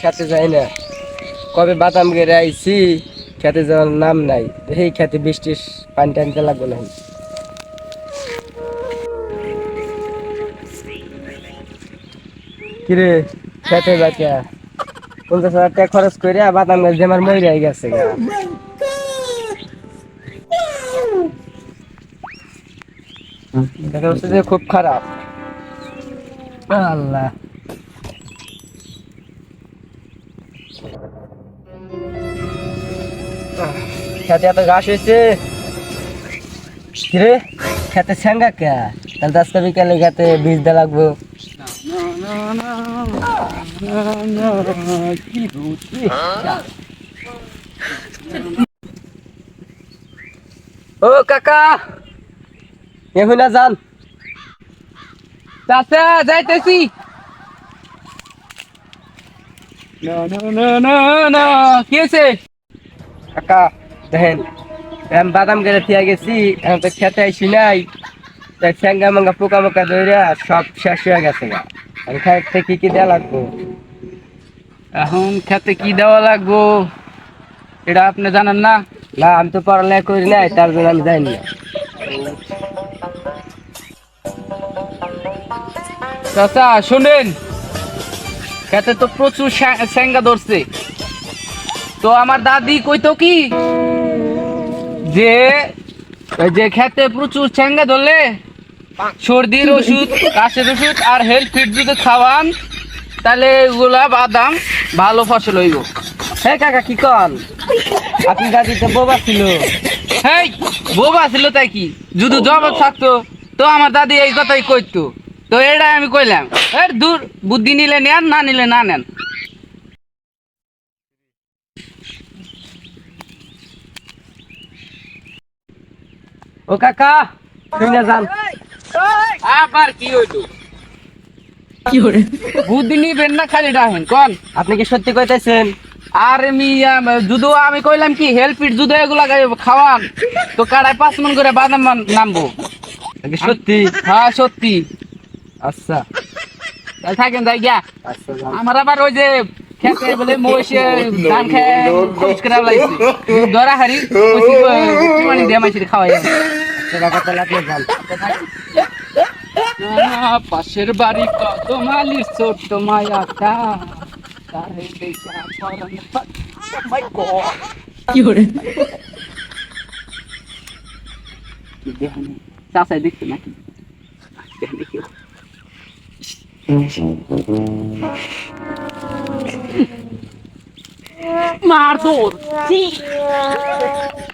খেতে যাই না। কবে বাদাম গেড়ে আইছি, খেতে যাওয়ার নাম নাই। এই খেতে বৃষ্টির পানি টানতে লাগবে না কিরে, খেতে যাকে পঞ্চাশ হাজার টাকা খরচ করে বাদাম গাছ দিয়ে আমার মরে গেছে দেখা যে খুব খারাপ। আল্লাহ। খেতে এত ঘাস হয়েছে কিরে খেতে কে তাহলে আজকে বিকালে খেতে বীজ দেওয়া লাগবো ও কাকা এখন যান চাচা যাইতেছি না না না না না কি হয়েছে কাকা দেখেন বাদাম গেলে থিয়া গেছি এখন তো খেতে আইসি নাই তাই স্যাঙ্গা মাঙ্গা পোকা মোকা ধরে সব শেষ হয়ে গেছে গা। আমি খাইতে কি কি দেওয়া লাগবো? এখন খেতে কি দেওয়া লাগবো? এটা আপনি জানেন না? না আমি তো পড়ালেখা করি নাই তার জন্য আমি যাইনি না। চাচা শোনেন খেতে তো প্রচুর স্যা- স্যাঙ্গা ধরছে। তো আমার দাদি কইতো কি? যে যে খেতে প্রচুর স্যাঙ্গা ধরলে সর্দির ওষুধ কাশের ওষুধ আর হেলথ ফিট যদি খাওয়ান তাহলে এগুলা বাদাম ভালো ফসল হইব। হ্যাঁ কাকা কি কন? আপনি দাদি তো বোবা ছিল হেই বোবা ছিল তাই কি? যদি জবাব থাকতো তো আমার দাদি এই কথাই কইতো। তো এটাই আমি কইলাম। এর দূর বুদ্ধি নিলে নেন না নিলে না নেন। ও কাকা শুনে যান। আবার কি হইল? বুদ্ধি নিবেন না খালি রাখেন কন? আপনি কি সত্যি কইতেছেন? আর আমি যুদো আমি কইলাম কি হেলপিট যুদো এগুলা খাওয়ান। তো কাড়ায় পাঁচ মন করে বাদাম নামবো। সত্যি? হ্যাঁ সত্যি। আচ্ছা। থাকেন তাই গিয়া। আচ্ছা আমার আবার ওই যে খেতে বলে মহিষে ধান খেয়ে করে ধরা হারি পানি দিয়ে খাওয়াই পাশের বাড়ি কত মালির ছোট্ট মায়াটা! কি দেখানি? চাচাই দেখছ নাকি? মার তোর